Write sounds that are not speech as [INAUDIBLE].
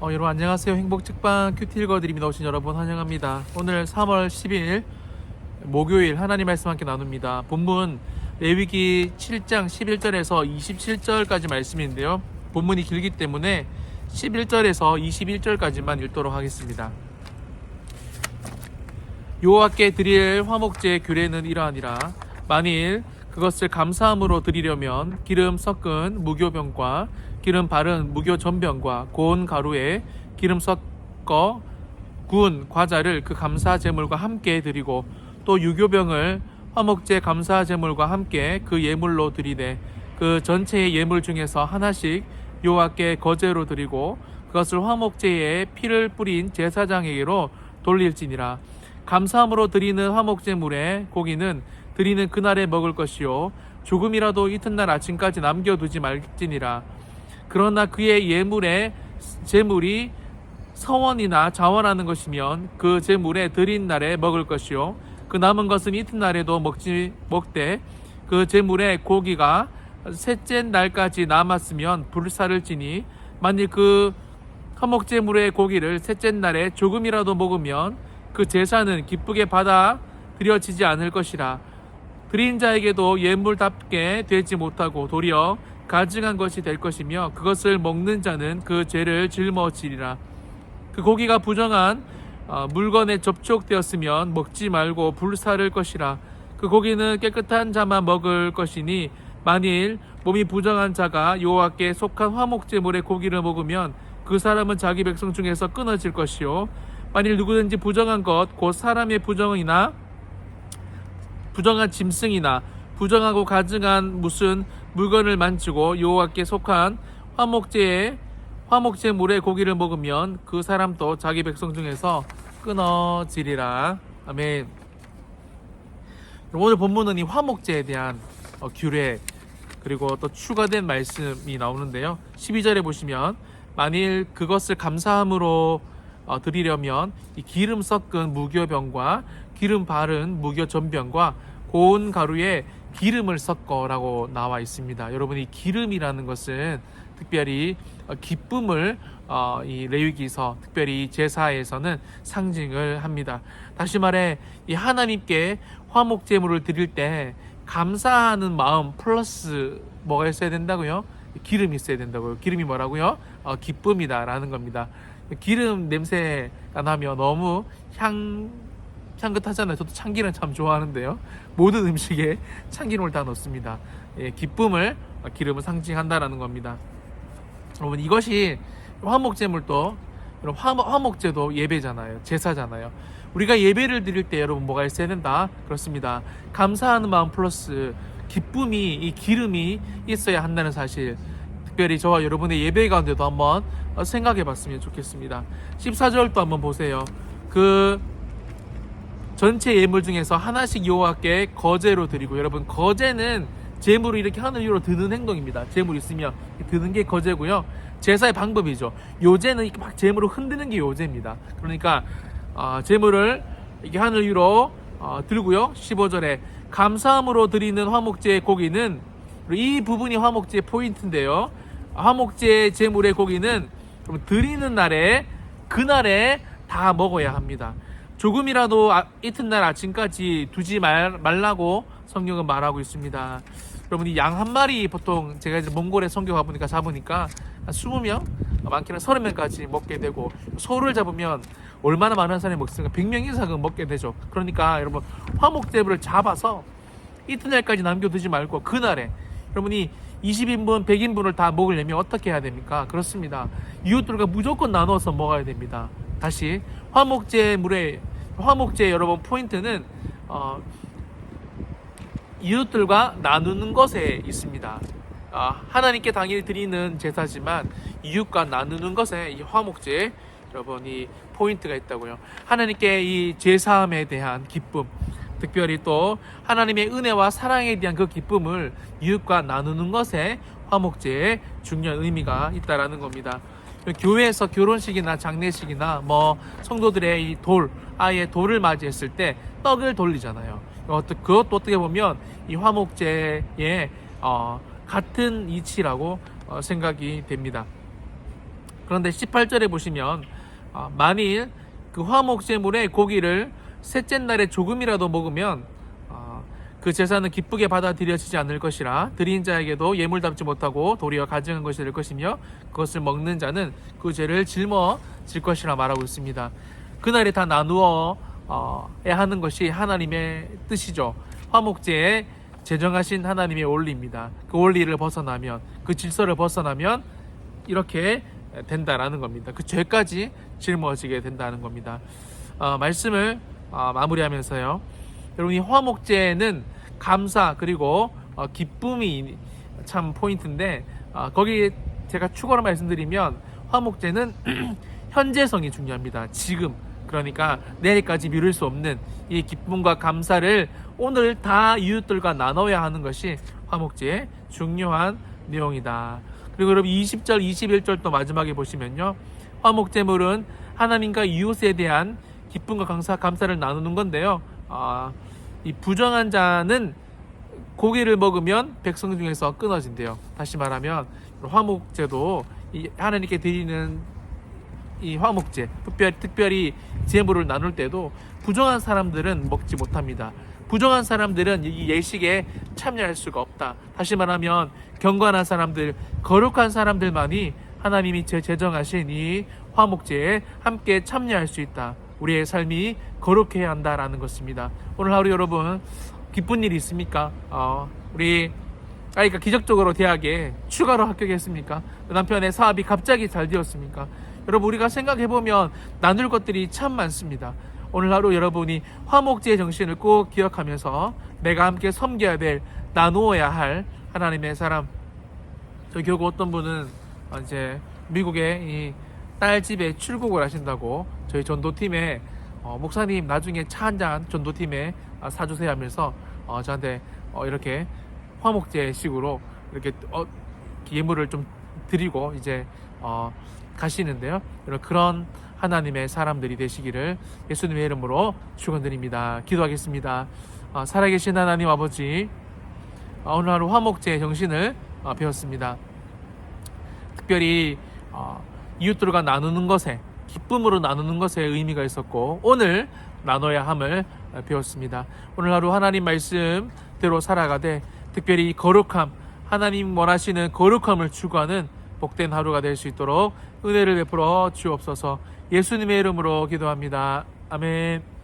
어, 여러분 안녕하세요. 행복측방 큐티 읽어드립니다. 오신 여러분 환영합니다. 오늘 3월 10일 목요일 하나님 말씀 함께 나눕니다. 본문 레위기 7장 11절에서 27절까지 말씀인데요. 본문이 길기 때문에 11절에서 21절까지만 읽도록 하겠습니다. 여호와께 드릴 화목제 규례는 이러하니라 만일 그것을 감사함으로 드리려면 기름 섞은 무교병과 기름 바른 무교 전병과 고운 가루에 기름 섞어 구운 과자를 그 감사 제물과 함께 드리고 또 유교병을 화목제 감사 제물과 함께 그 예물로 드리되 그 전체의 예물 중에서 하나씩 여호와께 거제로 드리고 그것을 화목제에 피를 뿌린 제사장에게로 돌릴지니라. 감사함으로 드리는 화목제물의 고기는 드리는 그날에 먹을 것이요. 조금이라도 이튿날 아침까지 남겨두지 말지니라 그러나 그의 예물의 제물이 서원이나 자원하는 것이면 그 제물에 드린 날에 먹을 것이요. 그 남은 것은 이튿날에도 먹지 먹되 그 제물의 고기가 셋째 날까지 남았으면 불사를 지니 만일 그 화목제물의 고기를 셋째 날에 조금이라도 먹으면 그 제사는 기쁘게 받아 드려지지 않을 것이라. 드린 자에게도 예물답게 되지 못하고 도리어 가증한 것이 될 것이며 그것을 먹는 자는 그 죄를 짊어지리라. 그 고기가 부정한 어, 물건에 접촉되었으면 먹지 말고 불사를 것이라. 그 고기는 깨끗한 자만 먹을 것이니 만일 몸이 부정한 자가 여호와께 속한 화목제물의 고기를 먹으면 그 사람은 자기 백성 중에서 끊어질 것이요. 만일 누구든지 부정한 것 곧 사람의 부정이나 부정한 짐승이나 부정하고 가증한 무슨 물건을 만지고 여호와께 속한 화목제에 화목제물의 고기를 먹으면 그 사람도 자기 백성 중에서 끊어지리라. 아멘. 오늘 본문은 이 화목제에 대한 어, 규례 그리고 또 추가된 말씀이 나오는데요. 12절에 보시면 만일 그것을 감사함으로 어, 드리려면 이 기름 섞은 무교병과 기름 바른 무교 전병과 고운 가루에 기름을 섞어라고 나와 있습니다. 여러분 이 기름이라는 것은 특별히 어, 기쁨을 어, 이 레위기서 특별히 제사에서는 상징을 합니다. 다시 말해 이 하나님께 화목 제물을 드릴 때 감사하는 마음 플러스 뭐가 있어야 된다고요? 기름이 있어야 된다고요. 기름이 뭐라고요? 어, 기쁨이다라는 겁니다. 기름 냄새가 나면 너무 향 향긋하잖아요. 저도 참기름 참 좋아하는데요. 모든 음식에 참기름을 다 넣습니다. 예, 기쁨을 어, 기름을 상징한다라는 겁니다. 여러분 이것이 화목제물도 화목제도 예배잖아요. 제사잖아요. 우리가 예배를 드릴 때 여러분 뭐가 있어야 된다? 그렇습니다. 감사하는 마음 플러스 기쁨이 이 기름이 있어야 한다는 사실 특별히 저와 여러분의 예배 가운데도 한번 어, 생각해 봤으면 좋겠습니다. 14절도 한번 보세요. 그 전체 예물 중에서 하나씩 여호와께 거제로 드리고 여러분 거제는 재물을 이렇게 하늘 위로 드는 행동입니다. 재물 있으면 드는 게 거제고요. 제사의 방법이죠. 요제는 이렇게 막 재물을 흔드는 게 요제입니다. 그러니까 어, 재물을 이렇게 하늘 위로 어, 들고요. 15절에 감사함으로 드리는 화목제의 고기는 이 부분이 화목제의 포인트인데요. 화목제 제물의 고기는 드리는 날에 그날에 다 먹어야 합니다. 조금이라도 아, 이튿날 아침까지 두지 말, 말라고 성경은 말하고 있습니다. 여러분 이 양 한 마리 보통 제가 이제 몽골에 성경 가보니까 잡으니까 한 20명 많게는 30명까지 먹게 되고 소를 잡으면 얼마나 많은 사람이 먹습니까? 100명 이상은 먹게 되죠. 그러니까 여러분 화목제물을 잡아서 이튿날까지 남겨두지 말고 그날에 여러분이 20인분, 100인분을 다 먹으려면 어떻게 해야 됩니까? 그렇습니다. 이웃들과 무조건 나눠서 먹어야 됩니다. 다시 화목제물의 화목제 여러분 포인트는 어, 이웃들과 나누는 것에 있습니다. 아, 하나님께 당일 드리는 제사지만 이웃과 나누는 것에 이 화목제 여러분 이 포인트가 있다고요. 하나님께 이 제사함에 대한 기쁨, 특별히 또 하나님의 은혜와 사랑에 대한 그 기쁨을 이웃과 나누는 것에 화목제의 중요한 의미가 있다라는 겁니다. 교회에서 결혼식이나 장례식이나 뭐 성도들의 이 돌, 아예 돌을 맞이했을 때 떡을 돌리잖아요. 그것도 어떻게 보면 이 화목제의 어, 같은 이치라고 어, 생각이 됩니다. 그런데 18절에 보시면 아, 만일 그 화목제물의 고기를 셋째 날에 조금이라도 먹으면 아, 그 제사는 기쁘게 받아들여지지 않을 것이라 드린 자에게도 예물 담지 못하고 도리어 가증한 것이 될 것이며 그것을 먹는 자는 그 죄를 짊어질 것이라 말하고 있습니다. 그날에 다 나누어 어, 야 하는 것이 하나님의 뜻이죠. 화목제에 제정하신 하나님의 원리입니다. 그 원리를 벗어나면 그 질서를 벗어나면 이렇게 된다라는 겁니다. 그 죄까지 짊어지게 된다는 겁니다. 어, 말씀을 어, 마무리하면서요. 여러분 이 화목제는 감사 그리고 어, 기쁨이 참 포인트인데 어, 거기 제가 추가로 말씀드리면 화목제는 [CLEARS THROAT] 현재성이 중요합니다. 지금 그러니까 내일까지 미룰 수 없는 이 기쁨과 감사를 오늘 다 이웃들과 나눠야 하는 것이 화목제의 중요한 내용이다. 그리고 여러분 20절, 21절 또 마지막에 보시면요. 화목제물은 하나님과 이웃에 대한 기쁨과 감사, 감사를 나누는 건데요. 아, 이 부정한 자는 고기를 먹으면 백성 중에서 끊어진대요. 다시 말하면 화목제도 이 하나님께 드리는 이 화목제, 특별, 특별히 제물을 나눌 때도 부정한 사람들은 먹지 못합니다. 부정한 사람들은 이 예식에 참여할 수가 없다. 다시 말하면 경건한 사람들, 거룩한 사람들만이 하나님이 제 제정하신 이 화목제에 함께 참여할 수 있다. 우리의 삶이 거룩해야 한다라는 것입니다. 오늘 하루 여러분 기쁜 일이 있습니까? 어, 우리 아이가 기적적으로 대학에 추가로 합격했습니까? 남편의 사업이 갑자기 잘 되었습니까? 여러분 우리가 생각해 보면 나눌 것들이 참 많습니다. 오늘 하루 여러분이 화목제의 정신을 꼭 기억하면서 내가 함께 섬겨야 될 나누어야 할 하나님의 사람. 저 교구 어떤 분은 이제 미국에 이 딸 집에 출국을 하신다고 저희 전도팀에 어, 목사님 나중에 차 한 잔 전도팀에 아, 사주세요 하면서 어, 저한테 어, 이렇게 화목제 식으로 이렇게 어, 예물을 좀 드리고 이제 어, 가시는데요. 여러분 그런 하나님의 사람들이 되시기를 예수님의 이름으로 축원드립니다. 기도하겠습니다. 어, 살아계신 하나님 아버지 어, 오늘 하루 화목제 정신을 어, 배웠습니다. 특별히 어, 이웃들과 나누는 것에 기쁨으로 나누는 것에 의미가 있었고 오늘 나눠야 함을 어, 배웠습니다. 오늘 하루 하나님 말씀대로 살아가되 특별히 거룩함 하나님 원하시는 거룩함을 추구하는 복된 하루가 될 수 있도록 은혜를 베풀어 주옵소서 예수님의 이름으로 기도합니다. 아멘.